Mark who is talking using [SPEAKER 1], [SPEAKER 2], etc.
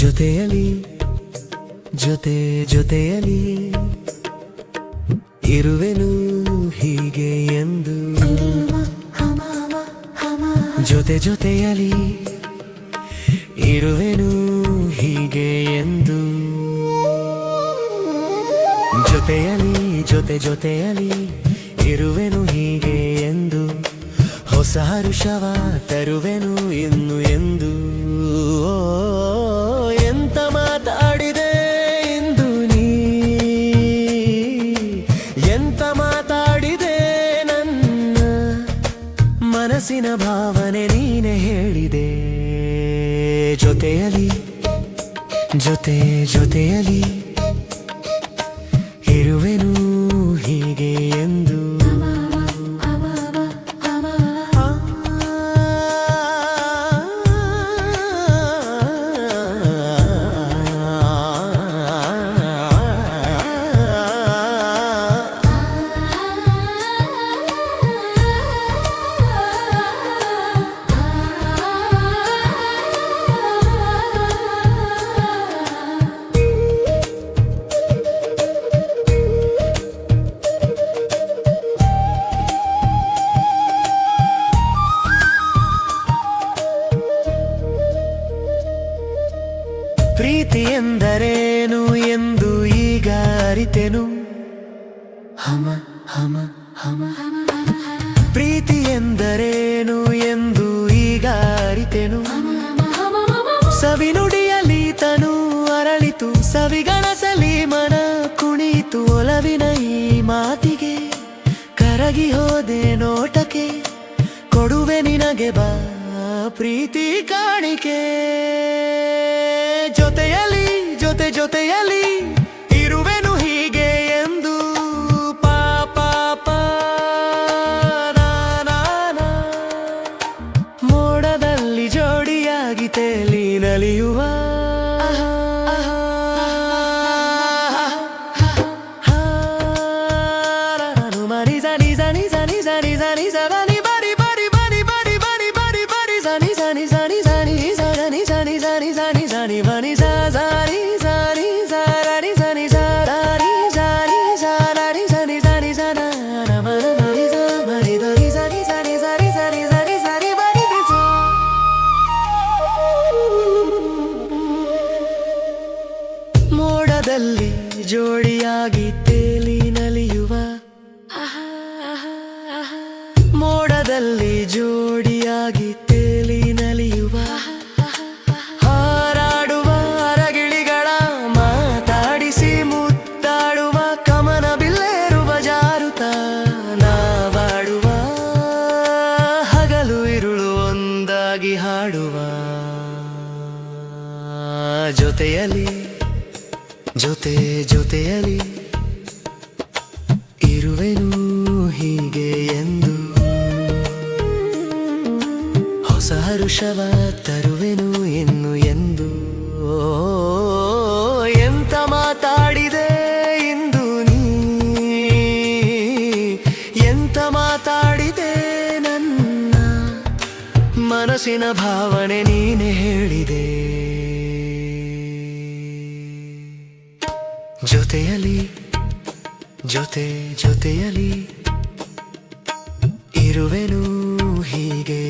[SPEAKER 1] ಜೊತೆಯಲಿ ಜೊತೆ ಜೊತೆಯಲಿ ಇರುವೆನು ಹೀಗೆ ಜೊತೆ ಜೊತೆಯಲಿ ಇರುವೆನು ಹೀಗೆ ಎಂದು. ಜೊತೆಯಲಿ, ಜೊತೆ ಜೊತೆಯಲಿ ಇರುವೆನು ಹೀಗೆ ಎಂದು. ಹೊಸ ಹರುಷವ ತರುವೆನು ಇನ್ನು ಎಂದು. ಎಂತ ಮಾತಾಡಿದೆ ಇಂದು ನೀ? ಎಂತ ಮಾತಾಡಿದೆ ನನ್ನ ಮನಸ್ಸಿನ জোতে জোতে আলী। ಪ್ರೀತಿ ಎಂದರೇನು ಎಂದು ಈಗ ಅರಿತೆನು? ಹಮ ಹಮ ಹಮ. ಪ್ರೀತಿ ಎಂದರೇನು ಎಂದು ಈಗ ಅರಿತೆನು? ಸವಿನುಡಿಯಲಿ ತನು ಅರಳಿತು ಸವಿಗಣಸಲಿ ಮನ ಕುಣಿತು ಒಲವಿನ ಈ ಮಾತಿಗೆ ಕರಗಿ ಹೋದೆ ನೋಟಕ್ಕೆ, ಕೊಡುವೆ ನಿನಗೆ ಬಾ ಪ್ರೀತಿ ಕಾಣಿಕೆ. tem ali. ಜೋಡಿಯಾಗಿ ತೇಲಿ ನಲಿಯುವ. ಮೋಡದಲ್ಲಿ ಜೋಡಿಯಾಗಿ ತೇಲಿ ನಲಿಯುವ. ಹಾರಾಡುವ ಅರಗಿಳಿಗಳ, ಮಾತಾಡಿಸಿ ಮುತ್ತಾಡುವ, ಕಮನ ಬಿಲ್ಲೇರುವ ಜಾರುತ, ನಾವಾಡುವ, ಹಗಲು ಇರುಳು ಒಂದಾಗಿ ಹಾಡುವ. ಜೊತೆಯಲಿ ಜೊತೆ ಜೊತೆಯಲಿ ಇರುವೆನು ಹೀಗೆ ಎಂದು. ಹೊಸ ಹರುಷವ ತರುವೆನು ಇನ್ನು ಎಂದು. ಎಂತ ಮಾತಾಡಿದೆ ಇಂದು ನೀ? ಎಂತ ಮಾತಾಡಿದೆ ನನ್ನ ಮನಸ್ಸಿನ ಭಾವನೆ ನೀನೆ ಹೇಳಿದೆ. ಜೊತೆಯಲಿ ಜೊತೆ ಜೊತೆಯಲಿ ಇರುವೆನು ಹೀಗೆ